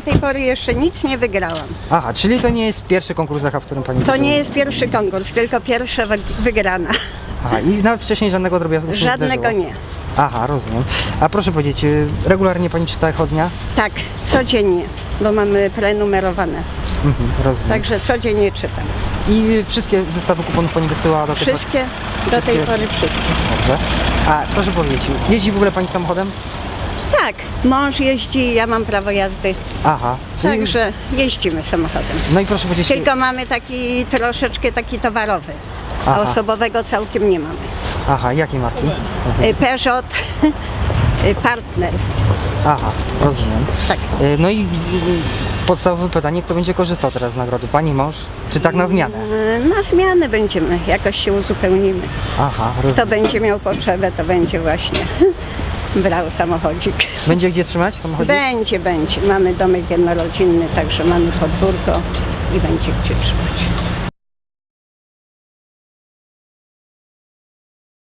do tej pory jeszcze nic nie wygrałam. Aha, czyli to nie jest pierwszy konkurs Zacha, w którym pani To nie jest pierwszy konkurs, tylko pierwsza wy- wygrana. Aha, i nawet wcześniej żadnego drobiazgu się nie Żadnego zdarzyło. nie. Aha, rozumiem. A proszę powiedzieć, y, regularnie pani czyta chodnia? Tak, codziennie, bo mamy prenumerowane. Mhm, rozumiem. Także codziennie czytam. I wszystkie zestawy kuponów pani wysyła do tej pory? Wszystkie, do tej Wszystkie? pory wszystkie. Dobrze. A proszę powiedzieć, jeździ w ogóle pani samochodem? Tak, mąż jeździ, ja mam prawo jazdy, Aha. czyli- także jeździmy samochodem. No i proszę powiedzieć, Tylko mamy taki troszeczkę taki towarowy, a Aha. osobowego całkiem nie mamy. aha, jakiej marki? Y, Peugeot y, Partner. Aha, rozumiem. Tak. Y, No i y, podstawowe pytanie, kto będzie korzystał teraz z nagrody? Pani mąż? Czy tak na zmianę? Y, Na zmianę będziemy, jakoś się uzupełnimy. Aha, Kto rozumiem. będzie miał potrzebę, to będzie właśnie brał samochodzik. Będzie gdzie trzymać samochodzik? Będzie, będzie. Mamy domek jednorodzinny, także mamy podwórko i będzie gdzie trzymać.